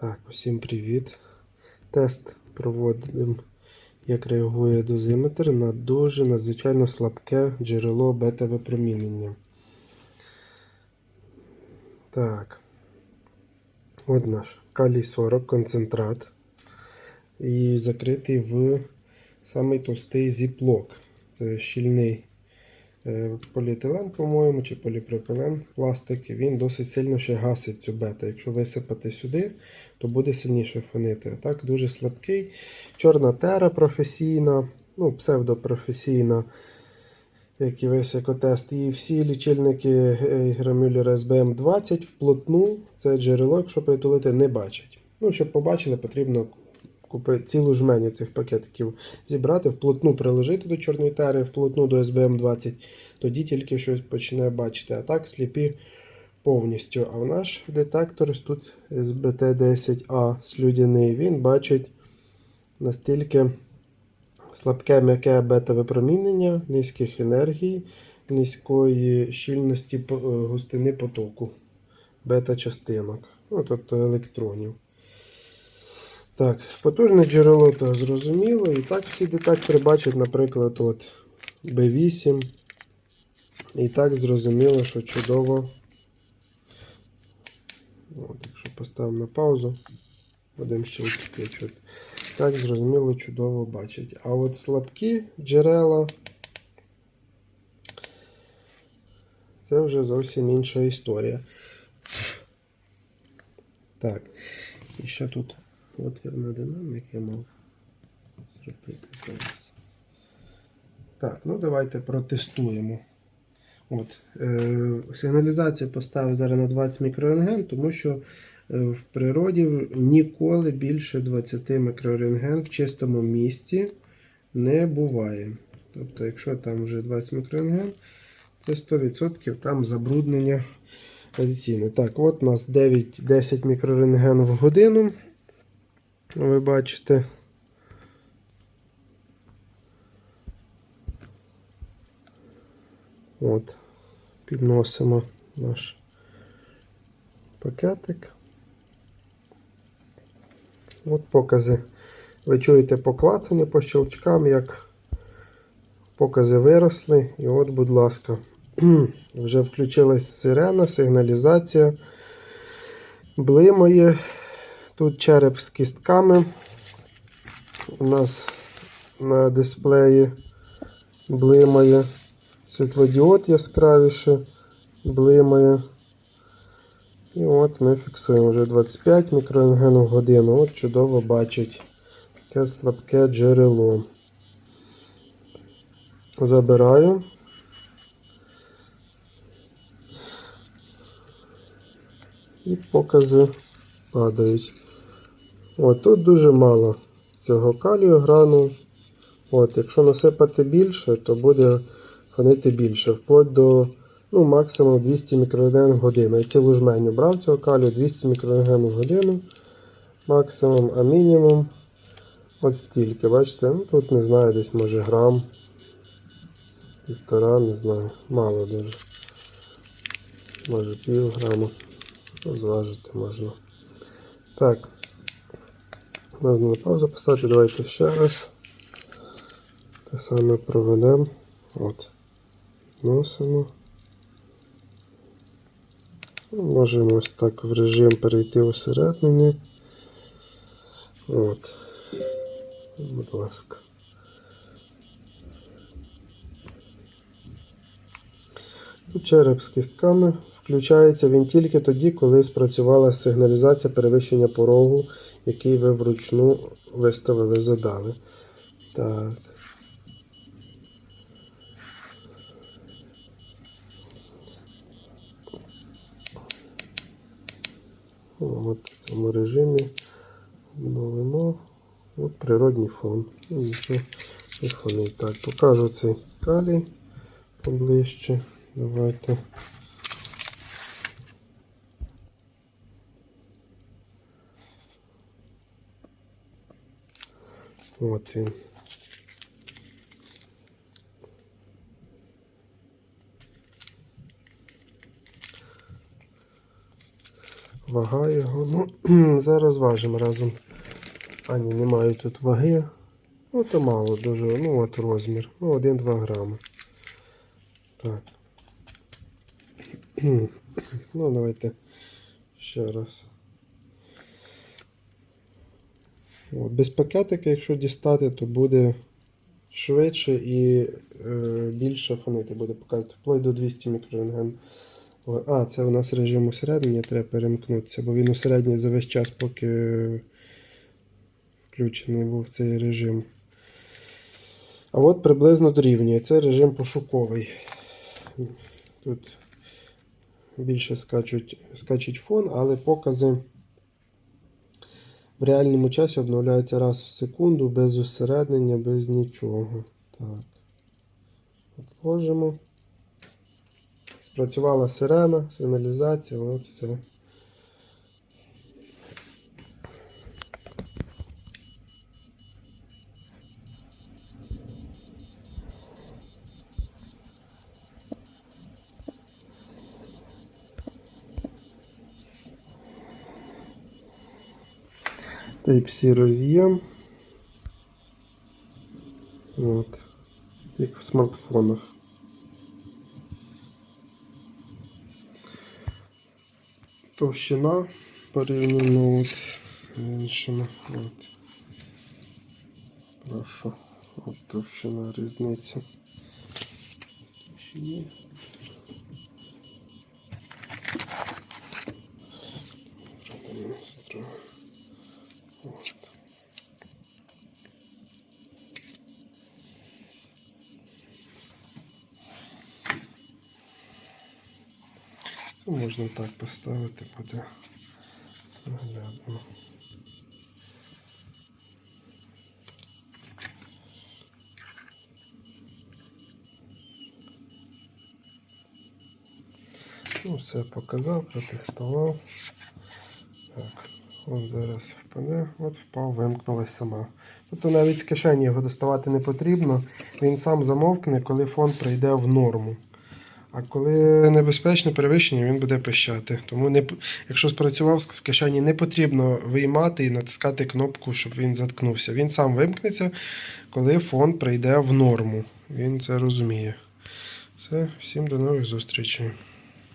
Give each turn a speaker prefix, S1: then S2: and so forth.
S1: Так, усім привіт. Тест проводимо, як реагує дозиметр на дуже надзвичайно слабке джерело бета-випромінення. Так. От наш калій 40 концентрат. І закритий в самий товстий зіплок. Це щільний поліетилен, по-моєму, чи поліпропилен пластик. Він досить сильно ще гасить цю бета. Якщо висипати сюди, то буде сильніше фонити. А так дуже слабкий. Чорна тера професійна, ну, псевдопрофесійна, як і весь екотест. І всі лічильники Гейгера-Мюллера SBM20 вплотну це джерело, якщо притулити, не бачать. Ну, щоб побачили, потрібно купити цілу жменю цих пакетиків зібрати, вплотну приложити до чорної тери, вплотну до SBM20, тоді тільки щось почне бачити. А так сліпі повністю. А в наш детектор тут SBT10A слюдяний, він бачить настільки слабке м'яке бета-випромінення, низьких енергій, низької щільності е, густини потоку бета-частинок, ну, тобто електронів. Так, потужне джерело то зрозуміло. І так всі детектори бачать, наприклад, от B8. І так зрозуміло, що чудово. От, якщо поставимо на паузу, будемо щелчки чути. Так, зрозуміло, чудово бачить. А от слабкі джерела це вже зовсім інша історія. Так, і ще тут отвір на динамік я мав зробити зараз. Так, ну давайте протестуємо. От, е, сигналізацію поставив зараз на 20 мікрорентген, тому що е, в природі ніколи більше 20 мікрорентген в чистому місці не буває. Тобто, якщо там вже 20 мікрорентген, це 100% там забруднення. Так, от у нас 9-10 мікрорентген в годину. Ви бачите. От, підносимо наш пакетик. От покази. Ви чуєте поклацання по щелчкам, як покази виросли. І от, будь ласка, вже включилась сирена, сигналізація. Блимає. Тут череп з кістками. У нас на дисплеї блимає. Світлодіод яскравіше блимає. І от ми фіксуємо вже 25 мікрорентген в годину. От чудово бачить таке слабке джерело. Забираю. І покази падають. От тут дуже мало цього калію грану. От, якщо насипати більше, то буде фонити більше. Вплоть до ну, максимум 200 мікрорентген в годину. Я цілу жменю брав цього калію 200 мікрорентген в годину. Максимум, а мінімум от стільки. Бачите? Ну, тут не знаю, десь може грам. Півтора, не знаю. Мало дуже. Може пів граму. Зважити можна. Так. Можна на паузу поставити. Давайте ще раз. Те саме проведемо. От. Носимо. Ну, Можемо ось так в режим перейти усередині. От. Будь ласка. Череп з кістками. Включається він тільки тоді, коли спрацювала сигналізація перевищення порогу, який ви вручну виставили, задали. Так. От в цьому режимі обновимо. От природній фон. Нічого не фонить. Так, покажу цей калій поближче. Давайте. От він. вага його. Ну, зараз важимо разом. А, ні, немає тут ваги. Ну, то мало дуже. Ну, от розмір. Ну, 1-2 грами. Так. Ну, давайте ще раз. От, без пакетика, якщо дістати, то буде швидше і е, більше фонити буде показувати. Вплоть до 200 мікрорентген. А, це у нас режим усереднення, треба перемкнутися, бо він усередній за весь час, поки включений був цей режим. А от приблизно дорівнює. Це режим пошуковий. Тут більше скачуть, скачуть фон, але покази в реальному часі обновляється раз в секунду, без усереднення, без нічого. Так. Отложимо. Спрацювала сирена, сигналізація, от все. Type-C роз'єм. От. Як в смартфонах. Товщина порівняно от іншими. От. Прошу. От товщина різниця. І продемонструю. От. Ну, Можна так поставити, буде наглядно. Ну, все показав, протестував. Так, от зараз впаде, от впав, вимкнулась сама. Тобто навіть з кишені його доставати не потрібно. Він сам замовкне, коли фон прийде в норму. А коли небезпечне перевищення, він буде пищати. Тому не, якщо спрацював з кишені, не потрібно виймати і натискати кнопку, щоб він заткнувся. Він сам вимкнеться, коли фон прийде в норму. Він це розуміє. Все, всім до нових зустрічей.